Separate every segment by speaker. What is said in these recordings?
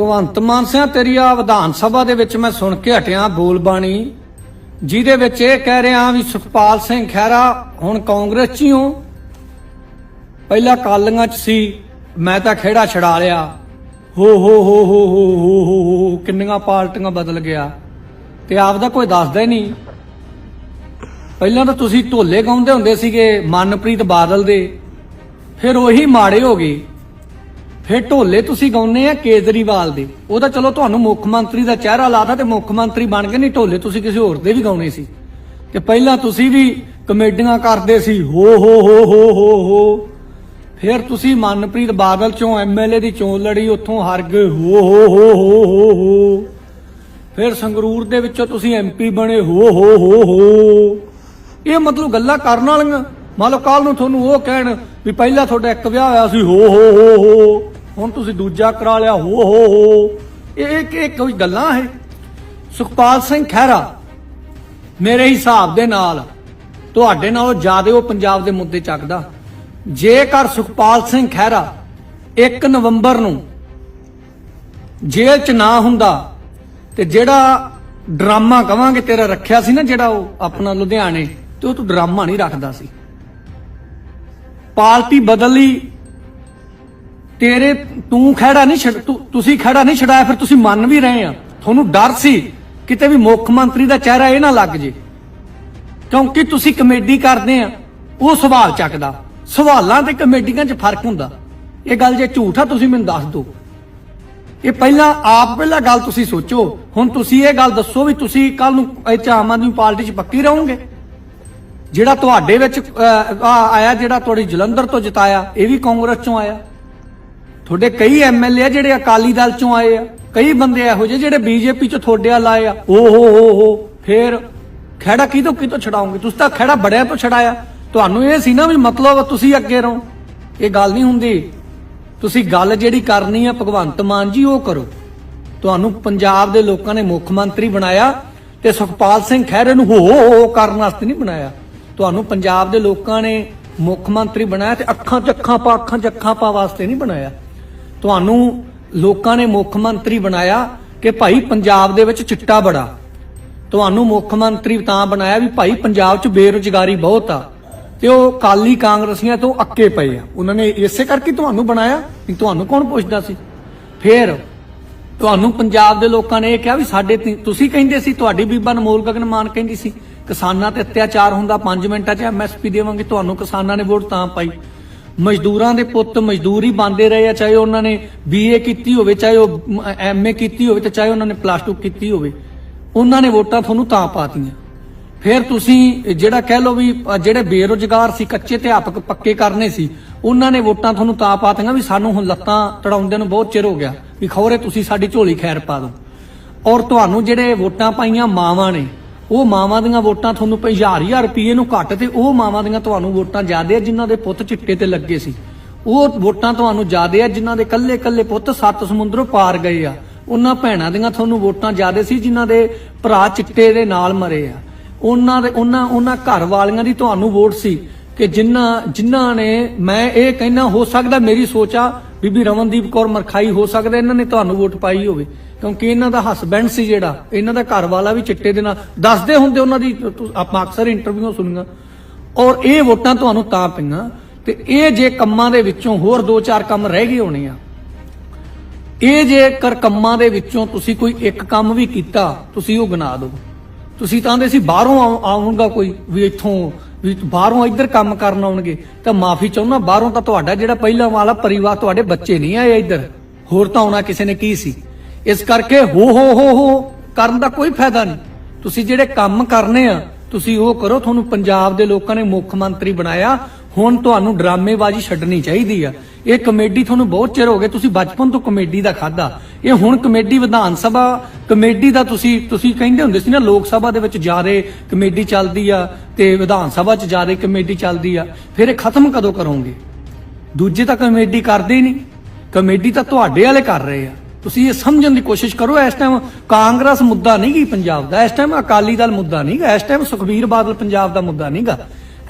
Speaker 1: ਭਗਵੰਤ ਮਾਨ ਸਿੰਘ ਤੇਰੀ ਆ ਵਿਧਾਨ ਸਭਾ ਦੇ ਵਿੱਚ ਮੈਂ ਸੁਣ ਕੇ ਹਟਿਆ ਬੋਲ ਬਾਣੀ ਜਿਹਦੇ ਵਿੱਚ ਇਹ ਕਹਿ ਰਿਹਾ ਵੀ ਸੁਖਪਾਲ ਸਿੰਘ ਖਹਿਰਾ ਹੁਣ ਕਾਂਗਰਸ 'ਚ ਹੀ ਹੋ ਪਹਿਲਾਂ ਕਾਲੀਆਂ 'ਚ ਸੀ ਮੈਂ ਤਾਂ ਖੇੜਾ ਛਡਾ ਲਿਆ ਹੋ ਹੋ ਹੋ ਹੋ ਹੋ ਹੋ ਹੋ ਕਿੰਨੀਆਂ ਪਾਰਟੀਆਂ ਬਦਲ ਗਿਆ ਤੇ ਆਪ ਦਾ ਕੋਈ ਦੱਸਦਾ ਹੀ ਨਹੀਂ ਪਹਿਲਾਂ ਤਾਂ ਤੁਸੀਂ ਢੋਲੇ ਗਾਉਂਦੇ ਹੁੰਦੇ ਸੀਗੇ ਮਨਪ੍ਰੀਤ ਬਾਦਲ ਦੇ ਫਿਰ ਉਹੀ ਮਾੜੇ ਹੋ ਗਏ ਫਿਰ ਢੋਲੇ ਤੁਸੀਂ ਗਾਉਨੇ ਆ ਕੇਜਰੀਵਾਲ ਦੇ ਉਹ ਤਾਂ ਚਲੋ ਤੁਹਾਨੂੰ ਮੁੱਖ ਮੰਤਰੀ ਦਾ ਚਿਹਰਾ ਲਾਤਾ ਤੇ ਮੁੱਖ ਮੰਤਰੀ ਬਣ ਗਏ ਨਹੀਂ ਢੋਲੇ ਤੁਸੀਂ ਕਿਸੇ ਹੋਰ ਦੇ ਵੀ ਗਾਉਣੇ ਸੀ ਤੇ ਪਹਿਲਾਂ ਤੁਸੀਂ ਵੀ ਕਮੇਡੀਆਂ ਕਰਦੇ ਸੀ ਹੋ ਹੋ ਹੋ ਹੋ ਹੋ ਹੋ ਫਿਰ ਤੁਸੀਂ ਮਨਪ੍ਰੀਤ ਬਾਦਲ ਚੋਂ ਐਮਐਲਏ ਦੀ ਚੋਣ ਲੜੀ ਉੱਥੋਂ ਹਾਰ ਗਏ ਹੋ ਹੋ ਹੋ ਹੋ ਹੋ ਹੋ ਫਿਰ ਸੰਗਰੂਰ ਦੇ ਵਿੱਚੋਂ ਤੁਸੀਂ ਐਮਪੀ ਬਣੇ ਹੋ ਹੋ ਹੋ ਹੋ ਇਹ ਮਤਲਬ ਗੱਲਾਂ ਕਰਨ ਵਾਲੀਆਂ ਮੰਨ ਲਓ ਕੱਲ ਨੂੰ ਤੁਹਾਨੂੰ ਉਹ ਕਹਿਣ ਵੀ ਪਹਿਲਾਂ ਤੁਹਾਡਾ ਇੱਕ ਵਿਆਹ ਹੋਇਆ ਸੀ ਹੋ ਹੋ ਹੋ ਹੋ ਹੁਣ ਤੁਸੀਂ ਦੂਜਾ ਕਰਾ ਲਿਆ, ਹੋ ਹੋ ਹੋ। ਇਹ ਇਹ ਇਹ ਕੋਈ ਗੱਲਾਂ ਹੈ ਸੁਖਪਾਲ ਸਿੰਘ ਖਹਿਰਾ, ਮੇਰੇ ਹਿਸਾਬ ਦੇ ਨਾਲ ਤੁਹਾਡੇ ਨਾਲੋਂ ਜ਼ਿਆਦਾ ਉਹ ਪੰਜਾਬ ਦੇ ਮੁੱਦੇ ਚੱਕਦਾ। ਜੇਕਰ ਸੁਖਪਾਲ ਸਿੰਘ ਖਹਿਰਾ 1 ਨਵੰਬਰ ਨੂੰ ਜੇਲ੍ਹ 'ਚ ਨਾ ਹੁੰਦਾ ਤੇ ਜਿਹੜਾ ਡਰਾਮਾ ਕਵਾਂਗੇ ਤੇਰਾ ਰੱਖਿਆ ਸੀ ਨਾ ਜਿਹੜਾ ਉਹ ਆਪਣਾ ਲੁਧਿਆਣੇ, ਤੇ ਉਹ ਤੂੰ ਡਰਾਮਾ ਨਹੀਂ ਰੱਖਦਾ ਸੀ। ਪਾਰਟੀ ਬਦਲ ਲਈ ਤੇਰੇ, ਤੂੰ ਖੜਾ ਨਹੀਂ ਛੱਡ ਤੁਸੀਂ ਖੜਾ ਨਹੀਂ ਛਡਾਇਆ, ਫਿਰ ਤੁਸੀਂ ਮੰਨ ਵੀ ਰਹੇ ਆ। ਤੁਹਾਨੂੰ ਡਰ ਸੀ ਕਿਤੇ ਵੀ ਮੁੱਖ ਮੰਤਰੀ ਦਾ ਚਿਹਰਾ ਇਹ ਨਾ ਲੱਗ ਜੇ। ਕਿਉਂਕਿ ਤੁਸੀਂ ਕਮੇਡੀ ਕਰਦੇ ਆ, ਉਹ ਸਵਾਲ ਚੱਕਦਾ। ਸਵਾਲਾਂ ਤੇ ਕਮੇਡੀਆਂ 'ਚ ਫ਼ਰਕ ਹੁੰਦਾ। ਇਹ ਗੱਲ ਜੇ ਝੂਠ ਆ, ਤੁਸੀਂ ਮੈਨੂੰ ਦੱਸ ਦਿਓ। ਇਹ ਪਹਿਲਾਂ, ਆਪ ਪਹਿਲਾਂ ਗੱਲ ਤੁਸੀਂ ਸੋਚੋ। ਹੁਣ ਤੁਸੀਂ ਇਹ ਗੱਲ ਦੱਸੋ ਵੀ ਤੁਸੀਂ ਕੱਲ ਨੂੰ ਇਹ 'ਚ ਆਮ ਆਦਮੀ ਪਾਰਟੀ 'ਚ ਪੱਕੀ ਰਹੋਗੇ? ਜਿਹੜਾ ਤੁਹਾਡੇ ਵਿੱਚ ਆਇਆ, ਜਿਹੜਾ ਤੁਹਾਡੀ ਜਲੰਧਰ ਤੋਂ ਜਿਤਾਇਆ, ਇਹ ਵੀ ਕਾਂਗਰਸ ਚੋਂ ਆਇਆ। ਤੁਹਾਡੇ ਕਈ ਐਮਐਲਏ ਆ ਜਿਹੜੇ ਅਕਾਲੀ ਦਲ ਚੋਂ ਆਏ ਆ, ਕਈ ਬੰਦੇ ਇਹੋ ਜਿਹੇ ਜਿਹੜੇ ਬੀਜੇਪੀ ਚ ਤੁਹਾਡੇ ਵੱਲ ਆਏ ਆ। ਓ ਹੋ ਹੋ ਹੋ, ਫੇਰ ਖੜਾ ਕਿਤੋਂ ਕਿਤੋਂ ਛਡਾਉਂਗੇ ਤੁਸੀਂ ਤਾਂ ਖੜਾ ਬੜਿਆਂ ਤੋਂ ਛਡਾਇਆ। ਤੁਹਾਨੂੰ ਇਹ ਸੀ ਨਾ ਵੀ ਮਤਲਬ ਤੁਸੀਂ ਅੱਗੇ ਰਹੋ। ਇਹ ਗੱਲ ਨਹੀਂ ਹੁੰਦੀ। ਤੁਸੀਂ ਗੱਲ ਜਿਹੜੀ ਕਰਨੀ ਆ, ਭਗਵੰਤ ਮਾਨ ਜੀ, ਉਹ ਕਰੋ। ਤੁਹਾਨੂੰ ਪੰਜਾਬ ਦੇ ਲੋਕਾਂ ਨੇ ਮੁੱਖ ਮੰਤਰੀ ਬਣਾਇਆ ਤੇ ਸੁਖਪਾਲ ਸਿੰਘ ਖਹਿਰੇ ਨੂੰ ਹੋ ਹੋ ਹੋ ਕਰਨ ਵਾਸਤੇ ਨਹੀਂ ਬਣਾਇਆ। ਤੁਹਾਨੂੰ ਪੰਜਾਬ ਦੇ ਲੋਕਾਂ ਨੇ ਮੁੱਖ ਮੰਤਰੀ ਬਣਾਇਆ ਤੇ ਅੱਖਾਂ 'ਚ ਅੱਖਾਂ ਪਾ, ਅੱਖਾਂ 'ਚ ਅੱਖਾਂ ਪਾ ਵਾਸਤੇ ਨਹੀਂ ਬਣਾਇਆ। ਤੁਹਾਨੂੰ ਲੋਕਾਂ ਨੇ ਮੁੱਖ ਮੰਤਰੀ ਬਣਾਇਆ ਕਿ ਭਾਈ ਪੰਜਾਬ ਦੇ ਵਿੱਚ ਚਿੱਟਾ ਬੜਾ। ਤੁਹਾਨੂੰ ਮੁੱਖ ਮੰਤਰੀ ਤਾਂ ਬਣਾਇਆ ਵੀ ਭਾਈ ਪੰਜਾਬ 'ਚ ਬੇਰੁਜ਼ਗਾਰੀ ਬਹੁਤ ਆ। ਤੇ ਉਹ ਕਾਲੀ ਕਾਂਗਰਸੀਆਂ ਤੋਂ ਅੱਕੇ ਪਏ ਆ। ਉਹਨਾਂ ਨੇ ਇਸੇ ਕਰਕੇ ਤੁਹਾਨੂੰ ਬਣਾਇਆ ਨਹੀਂ ਤੁਹਾਨੂੰ ਕੌਣ ਪੁੱਛਦਾ ਸੀ? ਫੇਰ ਤੁਹਾਨੂੰ ਪੰਜਾਬ ਦੇ ਲੋਕਾਂ ਨੇ ਇਹ ਕਿਹਾ ਵੀ ਸਾਡੇ ਤੁਸੀਂ ਕਹਿੰਦੇ ਸੀ, ਤੁਹਾਡੀ ਬੀਬਾ ਅਨਮੋਲ ਗਗਨ ਮਾਨ ਕਹਿੰਦੀ ਸੀ, ਕਿਸਾਨਾਂ ਤੇ ਅਤਿਆਚਾਰ ਹੁੰਦਾ 5 ਮਿੰਟਾਂ 'ਚ ਐਮਐਸਪੀ ਦੇਵਾਂਗੇ, ਤੁਹਾਨੂੰ ਕਿਸਾਨਾਂ ਨੇ ਵੋਟ ਤਾਂ ਪਾਈ। ਮਜ਼ਦੂਰਾਂ ਦੇ ਪੁੱਤ ਮਜ਼ਦੂਰ ਹੀ ਬੰਦੇ ਰਹੇ ਆ, ਚਾਹੇ ਉਹਨਾਂ ਨੇ ਬੀਏ ਕੀਤੀ ਹੋਵੇ, ਚਾਹੇ ਉਹ ਐਮਏ ਕੀਤੀ ਹੋਵੇ ਤੇ ਚਾਹੇ ਉਹਨਾਂ ਨੇ ਪਲੱਸ 2 ਕੀਤੀ ਹੋਵੇ, ਉਹਨਾਂ ਨੇ ਵੋਟਾਂ ਤੁਹਾਨੂੰ ਤਾਂ ਪਾਤੀਆਂ। ਫਿਰ ਤੁਸੀਂ ਜਿਹੜਾ ਕਹਿ ਲਓ ਵੀ ਜਿਹੜੇ ਬੇਰੁਜ਼ਗਾਰ ਸੀ, ਕੱਚੇ ਅਧਿਆਪਕ ਪੱਕੇ ਕਰਨੇ ਸੀ, ਉਹਨਾਂ ਨੇ ਵੋਟਾਂ ਤੁਹਾਨੂੰ ਤਾਂ ਪਾਤੀਆਂ ਵੀ ਸਾਨੂੰ ਹੁਣ ਲੱਤਾਂ ਤੜਾਉਂਦੇ ਨੂੰ ਬਹੁਤ ਚਿਰ ਹੋ ਗਿਆ, ਵੀ ਖੌਰੇ ਤੁਸੀਂ ਸਾਡੀ ਝੋਲੀ ਖੈਰ ਪਾ ਦਿਓ। ਔਰ ਤੁਹਾਨੂੰ ਜਿਹੜੇ ਵੋਟਾਂ ਪਾਈਆਂ ਮਾਵਾਂ ਨੇ ਉਹ ਮਾਵਾਂ ਦੀਆਂ ਵੋਟਾਂ ਤੁਹਾਨੂੰ 50000 ਰੁਪਏ ਨੂੰ ਘੱਟ ਤੇ ਉਹ ਮਾਵਾਂ ਦੀਆਂ ਤੁਹਾਨੂੰ ਵੋਟਾਂ ਜ਼ਿਆਦੇ ਆ ਜਿਨ੍ਹਾਂ ਦੇ ਪੁੱਤ ਚਿੱਟੇ ਤੇ ਲੱਗੇ ਸੀ। ਉਹ ਵੋਟਾਂ ਤੁਹਾਨੂੰ ਜ਼ਿਆਦੇ ਆ ਜਿਨ੍ਹਾਂ ਦੇ ਕੱਲੇ ਕੱਲੇ ਪੁੱਤ ਸੱਤ ਸਮੁੰਦਰੋਂ ਪਾਰ ਗਏ ਆ। ਉਹਨਾਂ ਭੈਣਾਂ ਦੀਆਂ ਤੁਹਾਨੂੰ ਵੋਟਾਂ ਜ਼ਿਆਦੇ ਸੀ ਜਿਨ੍ਹਾਂ ਦੇ ਭਰਾ ਚਿੱਟੇ ਦੇ ਨਾਲ ਮਰੇ ਆ। ਉਹਨਾਂ ਦੇ ਉਹਨਾਂ ਉਹਨਾਂ ਘਰ ਵਾਲੀਆਂ ਦੀ ਤੁਹਾਨੂੰ ਵੋਟ ਸੀ ਕਿ ਜਿਨ੍ਹਾਂ ਜਿਨ੍ਹਾਂ ਨੇ ਮੈਂ ਇਹ ਕਹਿਣਾ ਹੋ ਸਕਦਾ ਮੇਰੀ ਸੋਚ ਆ ਬੀਬੀ ਰਮਨਦੀਪ ਕੌਰ ਮਰਖਾਈ ਹੋ ਸਕਦਾ ਇਹਨਾਂ ਨੇ ਤੁਹਾਨੂੰ ਵੋਟ ਪਾਈ ਹੋਵੇ। ਕਿਉਂਕਿ ਇਹਨਾਂ ਦਾ ਹਸਬੈਂਡ ਸੀ ਜਿਹੜਾ, ਇਹਨਾਂ ਦਾ ਘਰ ਵਾਲਾ ਵੀ ਚਿੱਟੇ ਦੇ ਨਾਲ। ਦੱਸਦੇ ਹੁੰਦੇ ਉਹਨਾਂ ਦੀ ਆਪਾਂ ਅਕਸਰ ਇੰਟਰਵਿਊ ਸੁਣੀਆਂ। ਔਰ ਇਹ ਵੋਟਾਂ ਤੁਹਾਨੂੰ ਤਾਂ ਪਈਆਂ, ਤੇ ਇਹ ਜੇ ਕੰਮਾਂ ਦੇ ਵਿੱਚੋਂ ਹੋਰ ਦੋ ਚਾਰ ਕੰਮ ਰਹਿ ਗਏ ਹੋਣੇ ਆ। ਇਹ ਜੇ ਕਰ ਕੰਮਾਂ ਦੇ ਵਿੱਚੋਂ ਤੁਸੀਂ ਕੋਈ ਇੱਕ ਕੰਮ ਵੀ ਕੀਤਾ, ਤੁਸੀਂ ਉਹ ਗਿਣਾ ਦਿਓ। ਤੁਸੀਂ ਤਾਂ ਆਂਦੇ ਸੀ ਬਾਹਰੋਂ ਆਉ- ਕੋਈ, ਵੀ ਇੱਥੋਂ, ਵੀ ਬਾਹਰੋਂ ਇੱਧਰ ਕੰਮ ਕਰਨ ਆਉਣਗੇ। ਤਾਂ ਮਾਫੀ ਚਾਹੁੰਦਾ ਬਾਹਰੋਂ ਤਾਂ ਤੁਹਾਡਾ ਜਿਹੜਾ ਪਹਿਲਾਂ ਵਾਲਾ ਪਰਿਵਾਰ ਤੁਹਾਡੇ ਬੱਚੇ ਨਹੀਂ ਆਏ ਇੱਧਰ। ਹੋਰ ਤਾਂ ਆਉਣਾ ਕਿਸੇ ਨੇ ਕੀ ਸੀ? ਇਸ ਕਰਕੇ ਹੋ ਹੋ ਹੋ ਹੋ ਕਰਨ ਦਾ ਕੋਈ ਫਾਇਦਾ ਨਹੀਂ। ਤੁਸੀਂ ਜਿਹੜੇ ਕੰਮ ਕਰਨੇ ਆ, ਤੁਸੀਂ ਉਹ ਕਰੋ, ਤੁਹਾਨੂੰ ਪੰਜਾਬ ਦੇ ਲੋਕਾਂ ਨੇ ਮੁੱਖ ਮੰਤਰੀ ਬਣਾਇਆ। ਹੁਣ ਤੁਹਾਨੂੰ ਡਰਾਮੇਬਾਜ਼ੀ ਛੱਡਣੀ ਚਾਹੀਦੀ ਆ। ਇਹ ਕਮੇਡੀ ਤੁਹਾਨੂੰ ਬਹੁਤ ਚਿਰ ਹੋ ਗਿਆ ਤੁਸੀਂ ਬਚਪਨ ਤੋਂ ਕਮੇਡੀ ਦਾ ਖਾਦਾ ਇਹ ਹੁਣ ਕਮੇਡੀ ਵਿਧਾਨ ਸਭਾ, ਕਮੇਡੀ ਦਾ ਤੁਸੀਂ ਤੁਸੀਂ ਕਹਿੰਦੇ ਹੁੰਦੇ ਸੀ ਨਾ, ਲੋਕ ਸਭਾ ਦੇ ਵਿੱਚ ਜ਼ਿਆਦਾ ਕਮੇਡੀ ਚੱਲਦੀ ਆ ਤੇ ਵਿਧਾਨ ਸਭਾ 'ਚ ਜ਼ਿਆਦਾ ਕਮੇਡੀ ਚੱਲਦੀ ਆ, ਫਿਰ ਇਹ ਖਤਮ ਕਦੋਂ ਕਰੋਗੇ? ਦੂਜੇ ਤਾਂ ਕਮੇਡੀ ਕਰਦੇ ਹੀ ਨਹੀਂ, ਕਮੇਡੀ ਤਾਂ ਤੁਹਾਡੇ ਵਾਲੇ ਕਰ ਰਹੇ ਆ। ਤੁਸੀਂ ਇਹ ਸਮਝਣ ਦੀ ਕੋਸ਼ਿਸ਼ ਕਰੋ, ਇਸ ਟਾਈਮ ਕਾਂਗਰਸ ਮੁੱਦਾ ਨਹੀਂ ਗੀ ਪੰਜਾਬ ਦਾ, ਇਸ ਟਾਈਮ ਅਕਾਲੀ ਦਲ ਮੁੱਦਾ ਨਹੀਂ ਗਾ, ਇਸ ਟਾਈਮ ਸੁਖਬੀਰ ਬਾਦਲ ਪੰਜਾਬ ਦਾ ਮੁੱਦਾ ਨਹੀਂ ਗਾ,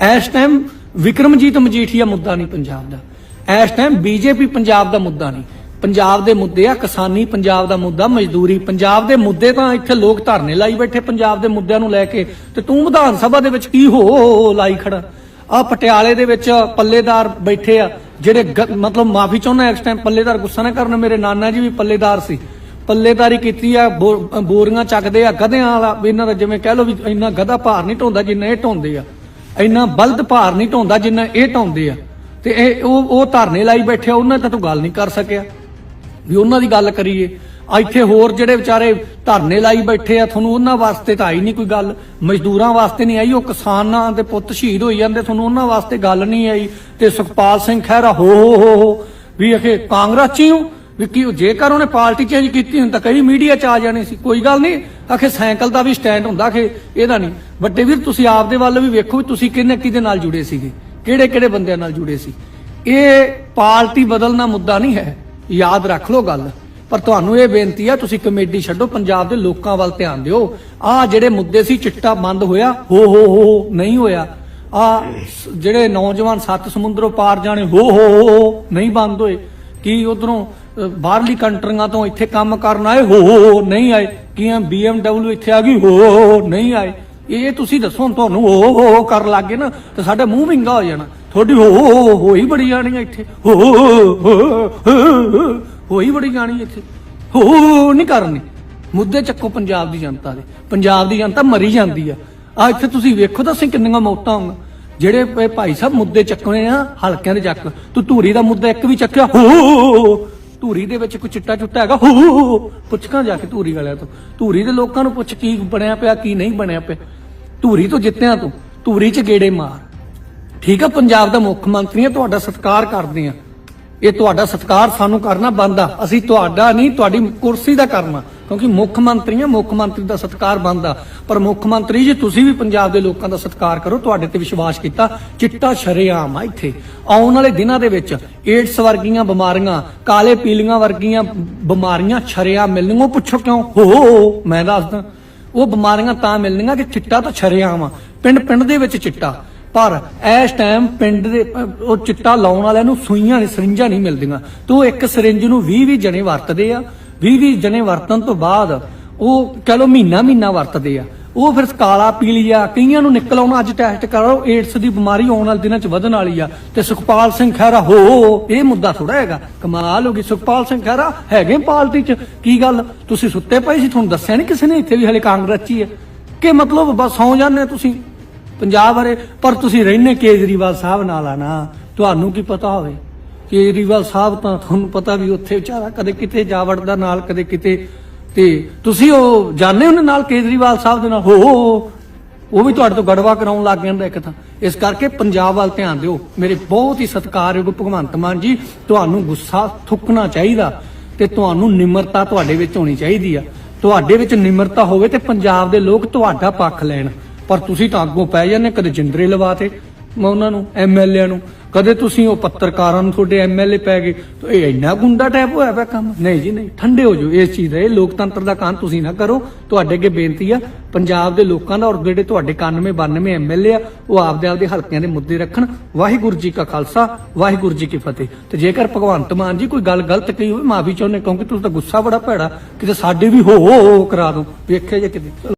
Speaker 1: ਇਸ ਟਾਈਮ ਵਿਕਰਮਜੀਤ ਮਜੀਠੀਆ ਮੁੱਦਾ ਨਹੀਂ ਪੰਜਾਬ ਦਾ, ਇਸ ਟਾਈਮ ਬੀਜੇਪੀ ਪੰਜਾਬ ਦਾ ਮੁੱਦਾ ਨਹੀਂ। ਪੰਜਾਬ ਦੇ ਮੁੱਦੇ ਆ, ਕਿਸਾਨੀ ਪੰਜਾਬ ਦਾ ਮੁੱਦਾ, ਮਜ਼ਦੂਰੀ। ਪੰਜਾਬ ਦੇ ਮੁੱਦੇ ਤਾਂ ਇੱਥੇ ਲੋਕ ਧਰਨੇ ਲਾਈ ਬੈਠੇ, ਪੰਜਾਬ ਦੇ ਮੁੱਦਿਆਂ ਨੂੰ ਲੈ ਕੇ। ਤੇ ਤੂੰ ਵਿਧਾਨ ਸਭਾ ਦੇ ਵਿੱਚ ਕੀ ਹੋ ਲਾਈ ਖੜਾ? ਆ ਪਟਿਆਲੇ ਦੇ ਵਿੱਚ ਪੱਲੇਦਾਰ ਬੈਠੇ ਆ, ਜਿਹੜੇ ਮਤਲਬ ਮਾਫੀ ਚਾਹੁੰਦਾ ਇਸ ਟਾਈਮ ਪੱਲੇਦਾਰ ਗੁੱਸਾ ਨਾ ਕਰਨ, ਮੇਰੇ ਨਾਨਾ ਜੀ ਵੀ ਪੱਲੇਦਾਰ ਸੀ। ਪੱਲੇਦਾਰੀ ਕੀਤੀ ਆ, ਬੋ- ਬੋਰੀਆਂ ਚੱਕਦੇ ਆ, ਗਧਿਆਂ ਵਾਲਾ, ਵੀ ਇਹਨਾਂ ਦਾ ਜਿਵੇਂ ਕਹਿ ਲਓ ਵੀ ਇੰਨਾ ਗਧਾ ਭਾਰ ਨਹੀਂ ਢੋਂਦਾ ਜਿੰਨਾ ਇਹ ਢੋਂਦੇ ਆ। ਇੰਨਾ ਬਲਦ ਭਾਰ ਨਹੀਂ ਢੋਂਦਾ ਜਿੰਨਾ ਇਹ ਢੋਂਦੇ ਆ। ਤੇ ਇਹ, ਉਹ ਉਹ ਧਰਨੇ ਲਾਈ ਬੈਠੇ ਆ, ਉਹਨਾਂ ਤਾਂ ਤੂੰ ਗੱਲ ਨਹੀਂ ਕਰ ਸਕਿਆ। ਵੀ ਉਹਨਾਂ ਦੀ ਗੱਲ ਕਰੀਏ। ਇੱਥੇ ਹੋਰ ਜਿਹੜੇ ਵਿਚਾਰੇ ਧਰਨੇ ਲਾਈ ਬੈਠੇ ਆ ਤੁਹਾਨੂੰ ਉਹਨਾਂ ਵਾਸਤੇ ਤਾਂ ਆਈ ਨਹੀਂ ਕੋਈ ਗੱਲ। ਮਜ਼ਦੂਰਾਂ ਵਾਸਤੇ ਨਹੀਂ ਆਈ ਉਹ ਕਿਸਾਨਾਂ ਦੇ ਪੁੱਤ ਸ਼ਹੀਦ ਹੋਈ ਜਾਂਦੇ ਤੁਹਾਨੂੰ ਉਹਨਾਂ ਵਾਸਤੇ ਗੱਲ ਨਹੀਂ ਆਈ। ਤੇ ਸੁਖਪਾਲ ਸਿੰਘ ਖਹਿਰਾ ਹੋ ਹੋ ਹੋ ਹੋ ਵੀ ਅਖੇ ਕਾਂਗਰਸ ਚ ਹੀ ਹੋ ਵੀ ਕੀ ਜੇਕਰ ਉਹਨੇ ਪਾਰਟੀ ਚੇਂਜ ਕੀਤੀ ਹੁੰਦੀ ਤਾਂ ਕਈ ਮੀਡੀਆ ਚ ਆ ਜਾਣੇ ਸੀ। ਕੋਈ ਗੱਲ ਨਹੀਂ ਆਖੇ ਸਾਈਕਲ ਦਾ ਵੀ ਸਟੈਂਡ ਹੁੰਦਾ ਕਿ ਇਹਦਾ ਨਹੀਂ। ਵੱਡੇ ਵੀਰ ਤੁਸੀਂ ਆਪਦੇ ਵੱਲ ਵੀ ਵੇਖੋ ਵੀ ਤੁਸੀਂ ਕਿੰਨੇ ਕਿਹਦੇ ਨਾਲ ਜੁੜੇ ਸੀਗੇ ਕਿਹੜੇ ਕਿਹੜੇ ਬੰਦਿਆਂ ਨਾਲ ਜੁੜੇ ਸੀ। ਇਹ ਪਾਰਟੀ ਬਦਲਣਾ ਮੁੱਦਾ ਨਹੀਂ ਹੈ। ਯਾਦ ਰੱਖ ਲਓ ਗੱਲ ਪਰ ਤੁਹਾਨੂੰ ਇਹ ਬੇਨਤੀ ਆ ਤੁਸੀਂ ਕਮੇਟੀ ਛੱਡੋ ਪੰਜਾਬ ਦੇ ਲੋਕਾਂ ਵੱਲ ਧਿਆਨ ਦਿਓ ਆ ਜਿਹੜੇ ਮੁੱਦੇ ਸੀ ਚਿੱਟਾ ਬੰਦ ਹੋਇਆ ਹੋ ਹੋ ਹੋ ਨਹੀਂ ਹੋਇਆ ਆ ਜਿਹੜੇ ਨੌਜਵਾਨ ਸੱਤ ਸਮੁੰਦਰੋਂ ਪਾਰ ਜਾਣੇ ਹੋ ਹੋ ਹੋ ਨਹੀਂ ਬੰਦ ਹੋਏ ਕੀ ਉਧਰੋਂ ਬਾਹਰਲੀ ਕੰਟਰੀਆਂ ਤੋਂ ਇੱਥੇ ਕੰਮ ਕਰਨ ਆਏ ਹੋ ਹੋ ਨਹੀਂ ਆਏ ਕੀ ਆ BMW ਇੱਥੇ ਆ ਗਈ ਹੋ ਹੋ ਨਹੀਂ ਆਏ ਇਹ ਤੁਸੀਂ ਦੱਸੋ ਤੁਹਾਨੂੰ ਹੋ ਹੋ ਹੋ ਕਰਨ ਲੱਗੇ ਨਾ ਤੇ ਸਾਡਾ ਮੂੰਹ ਵਿੰਗਾ ਹੋ ਜਾਣਾ ਤੁਹਾਡੀ ਹੋ ਹੋ ਹੋਈ ਬੜੀ ਜਾਣੀ ਇੱਥੇ ਹੋ ਹੋਈ ਬੜੀ ਜਾਣੀ ਇੱਥੇ ਹੋ ਨਹੀਂ ਕਰਨੀ ਮੁੱਦੇ ਚੱਕੋ ਪੰਜਾਬ ਦੀ ਜਨਤਾ ਦੇ ਪੰਜਾਬ ਦੀ ਜਨਤਾ ਮਰੀ ਜਾਂਦੀ ਆ ਆ ਇੱਥੇ ਤੁਸੀਂ ਵੇਖੋ ਤਾਂ ਅਸੀਂ ਕਿੰਨੀਆਂ ਮੌਤਾਂ ਹੋਣ ਜਿਹੜੇ ਭਾਈ ਸਾਹਿਬ ਮੁੱਦੇ ਚੱਕਣੇ ਆ ਹਲਕਿਆਂ ਦੇ ਚੱਕ ਤੂੰ ਧੂਰੀ ਦਾ ਮੁੱਦਾ ਇੱਕ ਵੀ ਚੱਕਿਆ ਹੋ ਧੂਰੀ ਦੇ ਵਿੱਚ ਕੋਈ ਚਿੱਟਾ ਚੁੱਟਾ ਹੈਗਾ ਹੋ ਪੁੱਛਕਾਂ ਜਾ ਕੇ ਧੂਰੀ ਵਾਲਿਆਂ ਤੋਂ ਧੂਰੀ ਦੇ ਲੋਕਾਂ ਨੂੰ ਪੁੱਛ ਕੀ ਬਣਿਆ ਪਿਆ ਕੀ ਨਹੀਂ ਬਣਿਆ ਪਿਆ ਧੂਰੀ ਤੋਂ ਜਿੱਤਿਆਂ ਤੂੰ ਧੂਰੀ 'ਚ ਗੇੜੇ ਮਾਰ ਠੀਕ ਆ, ਪੰਜਾਬ ਦਾ ਮੁੱਖ ਮੰਤਰੀ ਆ ਤੁਹਾਡਾ ਸਤਿਕਾਰ ਕਰਦੇ ਆ ਇਹ ਤੁਹਾਡਾ ਸਤਿਕਾਰ ਸਾਨੂੰ ਕਰਨਾ ਬੰਦਾ ਅਸੀਂ ਤੁਹਾਡਾ ਨਹੀਂ, ਤੁਹਾਡੀ ਕੁਰਸੀ ਦਾ ਕਰਨਾ। ਕਿਉਂਕਿ ਮੁੱਖ ਮੰਤਰੀ ਆ ਮੁੱਖ ਮੰਤਰੀ ਦਾ ਸਤਿਕਾਰ ਬੰਦਾ ਪਰ ਮੁੱਖ ਮੰਤਰੀ ਜੀ, ਤੁਸੀਂ ਵੀ ਪੰਜਾਬ ਦੇ ਲੋਕਾਂ ਦਾ ਸਤਿਕਾਰ ਕਰੋ, ਤੁਹਾਡੇ ਤੇ ਵਿਸ਼ਵਾਸ ਕੀਤਾ। ਚਿੱਟਾ ਸ਼ਰੇਆਮ ਆ ਇੱਥੇ। ਆਉਣ ਵਾਲੇ ਦਿਨਾਂ ਦੇ ਵਿੱਚ ਏਡਸ ਵਰਗੀਆਂ ਬਿਮਾਰੀਆਂ, ਕਾਲੇ ਪੀਲੀਆਂ ਵਰਗੀਆਂ ਬਿਮਾਰੀਆਂ ਸ਼ਰੇਆਮ ਮਿਲਣਗੀਆਂ। ਉਹ ਪੁੱਛੋ ਕਿਉਂ? ਹੋ ਮੈਂ ਦੱਸਦਾ। ਉਹ ਬਿਮਾਰੀਆਂ ਤਾਂ ਮਿਲਣਗੀਆਂ ਕਿ ਚਿੱਟਾ ਤਾਂ ਸ਼ਰੇਆਮ ਆ। ਪਿੰਡ ਪਿੰਡ ਦੇ ਵਿੱਚ ਚਿੱਟਾ। ਪਰ ਇਸ ਟਾਈਮ ਪਿੰਡ ਦੇ, ਉਹ ਚਿੱਟਾ ਲਾਉਣ ਵਾਲਿਆਂ ਨੂੰ ਸੂਈਆਂ ਨਹੀਂ, ਸਰਿੰਜਾਂ ਨਹੀਂ ਮਿਲਦੀਆਂ। ਤੇ ਉਹ ਇੱਕ ਸਰਿੰਜ ਨੂੰ 20 20 ਜਣੇ ਵਰਤਦੇ ਆ। 20 20 ਜਣੇ ਵਰਤਣ ਤੋਂ ਬਾਅਦ ਉਹ ਕਹ ਲੋ ਮਹੀਨਾ ਮਹੀਨਾ ਵਰਤਦੇ ਆ। ਉਹ ਫਿਰ ਕਾਲਾ ਪੀਲੀਆ ਕਈਆਂ ਨੂੰ ਨਿਕਲ ਆਉਣਾ ਅੱਜ ਟੈਸਟ ਕਰੋ ਏਡਸ ਦੀ ਬਿਮਾਰੀ ਆਉਣ ਵਾਲੇ ਦਿਨਾਂ ਚ ਵਧਣ ਵਾਲੀ ਆ। ਤੇ ਸੁਖਪਾਲ ਸਿੰਘ ਖਹਿਰਾ, ਹੋ, ਇਹ ਮੁੱਦਾ ਥੋੜਾ ਹੈਗਾ। ਕਮਾਲ ਹੋ ਗਈ, ਸੁਖਪਾਲ ਸਿੰਘ ਖਹਿਰਾ ਹੈਗੇ ਪਾਰਟੀ ਚ। ਕੀ ਗੱਲ? ਤੁਸੀਂ ਸੁੱਤੇ ਪਏ ਸੀ, ਤੁਹਾਨੂੰ ਦੱਸਿਆ ਨਹੀਂ ਕਿਸੇ ਨੇ ਇੱਥੇ ਵੀ ਹਲੇ ਕਾਂਗਰਸ ਚ ਹੀ ਹੈ ਕਿ ਮਤਲਬ ਬਸ ਸੌ ਜਾਂਦੇ ਤੁਸੀਂ? ਪੰਜਾਬ ਬਾਰੇ ਪਰ ਤੁਸੀਂ ਰਹਿੰਦੇ ਕੇਜਰੀਵਾਲ ਸਾਹਿਬ ਨਾਲ ਆ ਨਾ ਤੁਹਾਨੂੰ ਕੀ ਪਤਾ ਹੋਵੇ? ਕੇਜਰੀਵਾਲ ਸਾਹਿਬ ਤਾਂ ਤੁਹਾਨੂੰ ਪਤਾ ਵੀ ਉੱਥੇ ਵਿਚਾਰਾ ਕਦੇ ਕਿਤੇ ਜਾ ਵੜਦਾ ਨਾਲ ਕਦੇ ਕਿਤੇ। ਤੇ ਤੁਸੀਂ ਉਹ ਜਾਣਦੇ ਉਹਨੇ ਨਾਲ ਕੇਜਰੀਵਾਲ ਸਾਹਿਬ ਦੇ ਨਾਲ? ਹੋ ਹੋ, ਉਹ ਵੀ ਤੁਹਾਡੇ ਤੋਂ ਗੜਵਾ ਕਰਾਉਣ ਲੱਗ ਜਾਂਦਾ ਇੱਕ ਤਾਂ। ਇਸ ਕਰਕੇ ਪੰਜਾਬ ਵੱਲ ਧਿਆਨ ਦਿਓ। ਮੇਰੇ ਬਹੁਤ ਹੀ ਸਤਿਕਾਰਯੋਗ ਭਗਵੰਤ ਮਾਨ ਜੀ ਤੁਹਾਨੂੰ ਗੁੱਸਾ ਥੁੱਕਣਾ ਚਾਹੀਦਾ ਤੇ ਤੁਹਾਨੂੰ ਨਿਮਰਤਾ ਤੁਹਾਡੇ ਵਿੱਚ ਹੋਣੀ ਚਾਹੀਦੀ ਆ। ਤੁਹਾਡੇ ਵਿੱਚ ਨਿਮਰਤਾ ਹੋਵੇ ਤੇ ਪੰਜਾਬ ਦੇ ਲੋਕ ਤੁਹਾਡਾ ਪੱਖ ਲੈਣ। ਪਰ ਤੁਸੀਂ ਤਾਂ ਅੱਗੋਂ ਪੈ ਜਾਂਦੇ ਕਦੇ ਜਿੰਦਰੇ ਲਵਾਤੇ ਮੈਂ ਉਹਨਾਂ ਨੂੰ ਐਮਐਲਏ ਨੂੰ। ਕਦੇ ਤੁਸੀਂ ਉਹ ਪੱਤਰਕਾਰਾਂ ਨੂੰ ਤੁਹਾਡੇ ਐਮਐਲਏ ਪੈ ਗਏ। ਤੇ ਇਹ ਇੰਨਾ ਗੁੰਡਾ ਟਾਈਪ ਹੋਇਆ ਪਿਆ ਕੰਮ। ਨਹੀਂ ਜੀ, ਨਹੀਂ। ਠੰਡੇ ਹੋ ਜਾਓ ਇਸ ਚੀਜ਼ ਦਾ। ਇਹ ਲੋਕਤੰਤਰ ਦਾ ਕਾਂ ਤੁਸੀਂ ਨਾ ਕਰੋ। ਤੁਹਾਡੇ ਅੱਗੇ ਬੇਨਤੀ ਆ, ਪੰਜਾਬ ਦੇ ਲੋਕਾਂ ਦਾ ਔਰ ਜਿਹੜੇ ਤੁਹਾਡੇ 91 92 ਐਮਐਲਏ ਆ, ਉਹ ਆਪਦੇ ਆਪਦੇ ਹਲਕਿਆਂ ਦੇ ਮੁੱਦੇ ਰੱਖਣ। ਵਾਹਿਗੁਰੂ ਜੀ ਕਾ ਖਾਲਸਾ, ਵਾਹਿਗੁਰੂ ਜੀ ਕੀ ਫਤਿਹ। ਤੇ ਜੇਕਰ ਭਗਵੰਤ ਮਾਨ ਜੀ ਕੋਈ ਗੱਲ ਗਲਤ ਕਹੀ ਹੋਵੇ, ਮਾਫੀ ਚਾਹੁੰਦੇ, ਕਿਉਂਕਿ ਤੁਸੀਂ ਤਾਂ ਗੁੱਸਾ ਬੜਾ ਭੈੜਾ, ਕਿਤੇ ਸਾਡੇ ਵੀ ਹੋ ਹੋ ਕਰਾ ਦੋ ਵੇਖਿਆ ਜੇ ਕਿਤੇ